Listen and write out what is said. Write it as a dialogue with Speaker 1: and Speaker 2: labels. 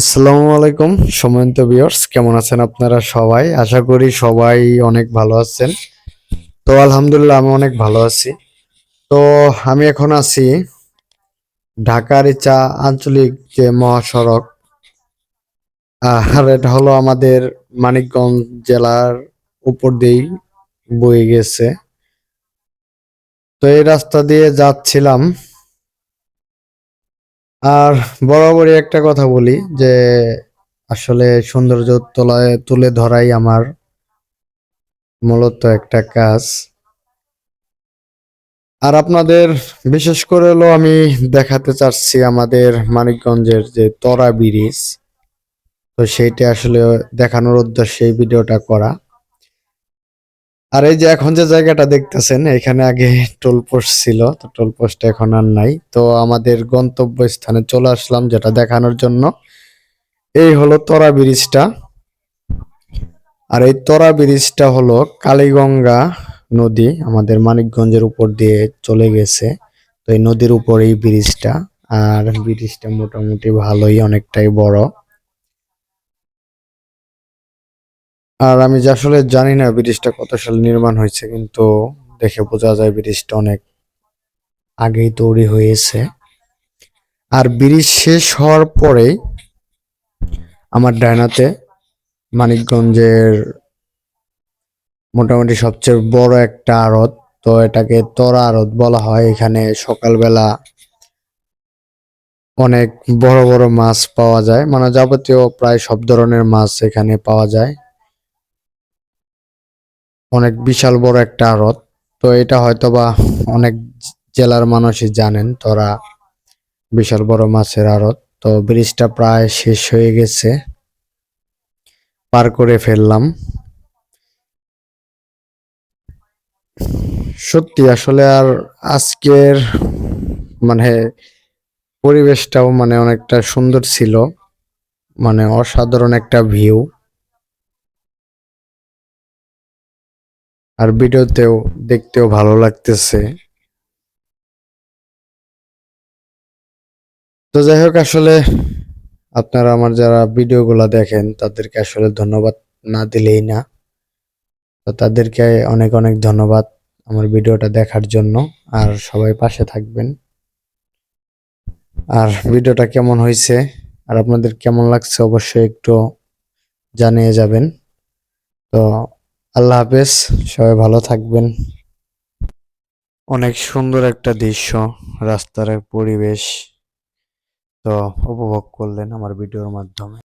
Speaker 1: আসসালামু আলাইকুম সময়ন্ত ভিউয়ার্স কেমন আছেন আপনারা সবাই? আশা করি সবাই অনেক ভালো আছেন। তো আলহামদুলিল্লাহ আমি অনেক ভালো আছি। তো আমি এখন আছি ঢাকার চা আঞ্চলিক যে মহাসড়ক আর এটা হলো আমাদের মানিকগঞ্জ জেলার উপর দিয়েই বয়ে গেছে। তো এই রাস্তা দিয়ে যাচ্ছিলাম। আর বরাবরই একটা কথা বলি যে আসলে সৌন্দর্য তোলায়, তুলে ধরাই আমার মূলত একটা কাজ। আর আপনাদের বিশেষ করে হলো আমি দেখাতে চাচ্ছি আমাদের মানিকগঞ্জের যে তরা ব্রিজ, তো সেইটা আসলে দেখানোর উদ্দেশ্যে এই ভিডিওটা করা। আর এই যে এখন যে জায়গাটা দেখতেছেন, এখানে আগে টোল পোস্ট ছিল, তো টোল পোস্ট এখন আর নাই। তো আমাদের গন্তব্য স্থানে চলে আসলাম যেটা দেখানোর জন্য। এই হলো তরা ব্রিজটা। আর এই তরা ব্রিজটা হলো কালীগঙ্গা নদী, আমাদের মানিকগঞ্জের উপর দিয়ে চলে গেছে। তো এই নদীর উপর এই ব্রিজটা, আর ব্রিজটা মোটামুটি ভালোই, অনেকটাই বড়। আর আমি যে আসলে জানি না ব্রিজটা কত সালে নির্মাণ হয়েছে, কিন্তু দেখে বোঝা যায় ব্রিজটা অনেক আগেই তৈরি হয়েছে। আর ব্রিজ শেষ হওয়ার পরেই আমার ডায়নাতে মানিকগঞ্জের মোটামুটি সবচেয়ে বড় একটা আড়ত, তো এটাকে তরা আড়ত বলা হয়। এখানে সকালবেলা অনেক বড় বড় মাছ পাওয়া যায় মানে যাবতীয় প্রায় সব ধরনের মাছ এখানে পাওয়া যায়। অনেক বিশাল বড় একটা আড়ত। তো এটা হয়তোবা অনেক জেলার মানুষই জানেন, তোরা বিশাল বড় মাছের আড়ত। তো ব্রিজটা প্রায় শেষ হয়ে গেছে। পার করে ফেললাম। সত্যি আসলে আর আজকের মানে পরিবেশটাও মানে অনেকটা সুন্দর ছিল। মানে অসাধারণ একটা ভিউ আর ভিডিওতেও দেখতেও ভালো লাগতেছে। তো যাই হোক, আসলে আপনারা আমার যারা ভিডিওগুলো দেখেন, তাদেরকে আসলে ধন্যবাদ না দিলেই না। তো তাদেরকে অনেক অনেক ধন্যবাদ আমার ভিডিওটা দেখার জন্য। আর সবাই পাশে থাকবেন। আর ভিডিওটা কেমন হয়েছে আর আপনাদের কেমন লাগছে অবশ্যই একটু জানিয়ে যাবেন। তো আল্লাহ হাফেজ, সবাই ভালো থাকবেন। অনেক সুন্দর একটা দৃশ্য, রাস্তার পরিবেশ। তো, উপভোগ করলেন আমার ভিডিওর মাধ্যমে।